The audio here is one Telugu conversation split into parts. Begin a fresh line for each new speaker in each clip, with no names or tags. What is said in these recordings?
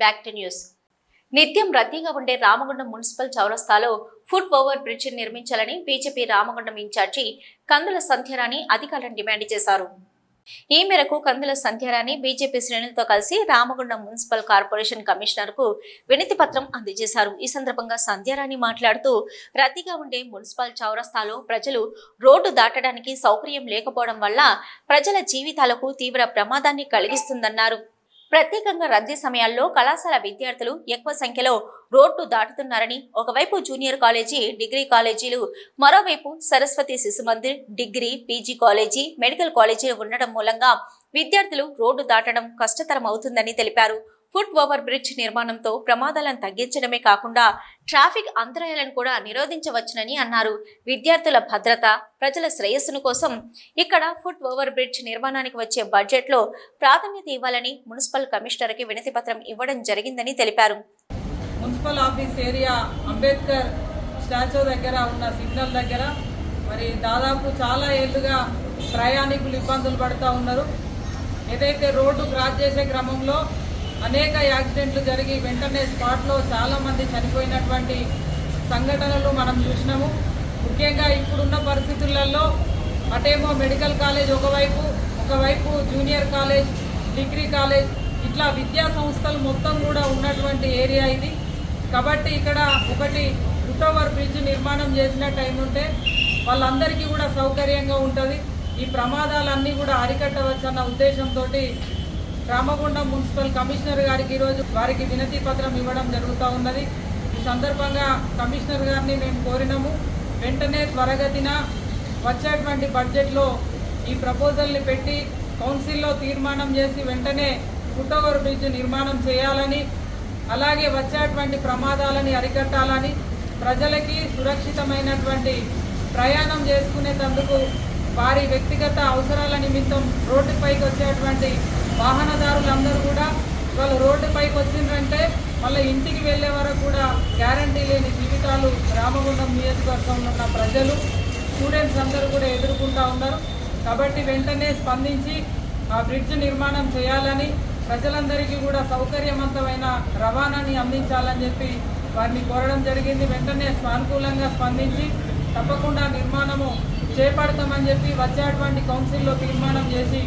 Back to news. నిత్యం రద్దీగా ఉండే రామగుండం మున్సిపల్ చౌరస్తాలో ఫుట్ ఓవర్ బ్రిడ్జ్ నిర్మించాలని BJP Ramagundam in charge Kandula Sandhyarani అధికారులను డిమాండ్ చేశారు. ఈ మేరకు కందుల సంధ్యారాణి బీజేపీ శ్రేణులతో కలిసి రామగుండం మున్సిపల్ కార్పొరేషన్ కమిషనర్కు వినతి పత్రం అందజేశారు. ఈ సందర్భంగా సంధ్యారాణి మాట్లాడుతూ రద్దీగా ఉండే మున్సిపల్ చౌరస్తాలో ప్రజలు రోడ్డు దాటడానికి సౌకర్యం లేకపోవడం వల్ల ప్రజల జీవితాలకు తీవ్ర ప్రమాదాన్ని కలిగిస్తుందన్నారు. ప్రత్యేకంగా రద్దీ సమయాల్లో కళాశాల విద్యార్థులు ఎక్కువ సంఖ్యలో రోడ్డు దాటుతున్నారని ఒకవైపు జూనియర్ కాలేజీ డిగ్రీ కాలేజీలు మరోవైపు Saraswati Shishu Mandir degree PG college medical కాలేజీలు ఉండడం మూలంగా విద్యార్థులు రోడ్డు దాటడం కష్టతరం అవుతుందని తెలిపారు. ఫుట్ ఓవర్ బ్రిడ్జ్ నిర్మాణంతో ప్రమాదాలను తగ్గించడమే కాకుండా ట్రాఫిక్ అంతరాయాలను కూడా నిరోధించవచ్చునని అన్నారు. విద్యార్థుల భద్రత ప్రజల శ్రేయస్సును కోసం ఇక్కడ ఫుట్ ఓవర్ బ్రిడ్జ్ నిర్మాణానికి వచ్చే బడ్జెట్లో ప్రాధాన్యత ఇవ్వాలని మున్సిపల్ కమిషనర్కి వినతి పత్రం ఇవ్వడం జరిగిందని తెలిపారు.
Municipal office area Ambedkar statue దగ్గర ఉన్న సిగ్నల్ దగ్గర మరి దాదాపు చాలా ఏళ్ళుగా ప్రయాణికులు ఇబ్బందులు పడుతూ ఉన్నారు. ఏదైతే రోడ్డు క్రాస్ చేసే క్రమంలో అనేక యాక్సిడెంట్లు జరిగి వెంటనే స్పాట్లో చాలామంది చనిపోయినటువంటి సంఘటనలు మనం చూసినాము. ముఖ్యంగా ఇప్పుడున్న పరిస్థితులలో అటేమో మెడికల్ కాలేజ్ ఒకవైపు ఒకవైపు జూనియర్ కాలేజ్ డిగ్రీ కాలేజ్ ఇట్లా విద్యా సంస్థలు మొత్తం కూడా ఉన్నటువంటి ఏరియా ఇది. కాబట్టి ఇక్కడ ఒకటి ఫుట్ఓవర్ బ్రిడ్జ్ నిర్మాణం చేసినట్టు ఉంటే వాళ్ళందరికీ కూడా సౌకర్యంగా ఉంటుంది. ఈ ప్రమాదాలన్నీ కూడా అరికట్టవచ్చు అన్న ఉద్దేశంతో రామగుండం మున్సిపల్ కమిషనర్ గారికి ఈరోజు వారికి వినతి పత్రం ఇవ్వడం జరుగుతూ ఉన్నది. ఈ సందర్భంగా కమిషనర్ గారిని మేము కోరినాము. వెంటనే త్వరగతిన వచ్చేటువంటి బడ్జెట్లో ఈ ప్రపోజల్ని పెట్టి కౌన్సిల్లో తీర్మానం చేసి వెంటనే పుట్టగోరు బ్రిడ్జ్ నిర్మాణం చేయాలని అలాగే వచ్చేటువంటి ప్రమాదాలని అరికట్టాలని ప్రజలకి సురక్షితమైనటువంటి ప్రయాణం చేసుకునేటందుకు వారి వ్యక్తిగత అవసరాల నిమిత్తం రోడ్డుపైకి వచ్చేటువంటి వాహనదారులందరూ కూడా వాళ్ళు రోడ్డుపైకి వచ్చిందంటే మళ్ళీ ఇంటికి వెళ్ళే వరకు కూడా గ్యారంటీ లేని జీవితాలు రామగుండం నియోజకవర్గంలో ఉన్న ప్రజలు స్టూడెంట్స్ అందరూ కూడా ఎదుర్కొంటూ ఉన్నారు. కాబట్టి వెంటనే స్పందించి ఆ బ్రిడ్జ్ నిర్మాణం చేయాలని ప్రజలందరికీ కూడా సౌకర్యవంతమైన రవాణాని అందించాలని చెప్పి వారిని కోరడం జరిగింది. వెంటనే సానుకూలంగా స్పందించి తప్పకుండా నిర్మాణము చేపడతామని చెప్పి వచ్చేటువంటి కౌన్సిల్లో తీర్మానం చేసి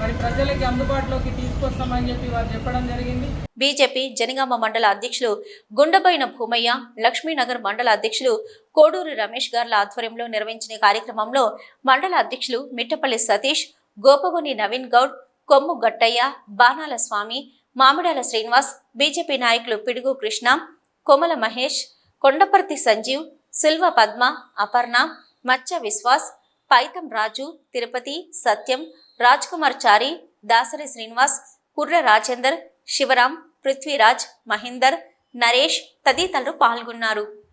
మరి ప్రజలకి అందుబాటులోకి తీసుకొస్తామని చెప్పి వారు చెప్పడం జరిగింది.
బీజేపీ జనగామ మండల అధ్యక్షులు గుండబైన భూమయ్య లక్ష్మీనగర్ మండల అధ్యక్షులు కోడూరు రమేష్ గార్ల ఆధ్వర్యంలో నిర్వహించిన కార్యక్రమంలో మండల అధ్యక్షులు మిట్టపల్లి సతీష్ గోపగుని నవీన్ గౌడ్ కొమ్ము గట్టయ్య బాణాల స్వామి మామిడాల శ్రీనివాస్ బీజేపీ నాయకులు పిడుగు కృష్ణ కొమల మహేష్ కొండపర్తి సంజీవ్ సిల్వ పద్మ అపర్ణ మచ్చ విశ్వాస్ పైతం రాజు తిరుపతి సత్యం రాజ్ కుమార్ చారి దాసరి శ్రీనివాస్ కుర్ర రాజేందర్ శివరాం పృథ్వీరాజ్ మహేందర్ నరేష్ తదితరులు పాల్గొన్నారు.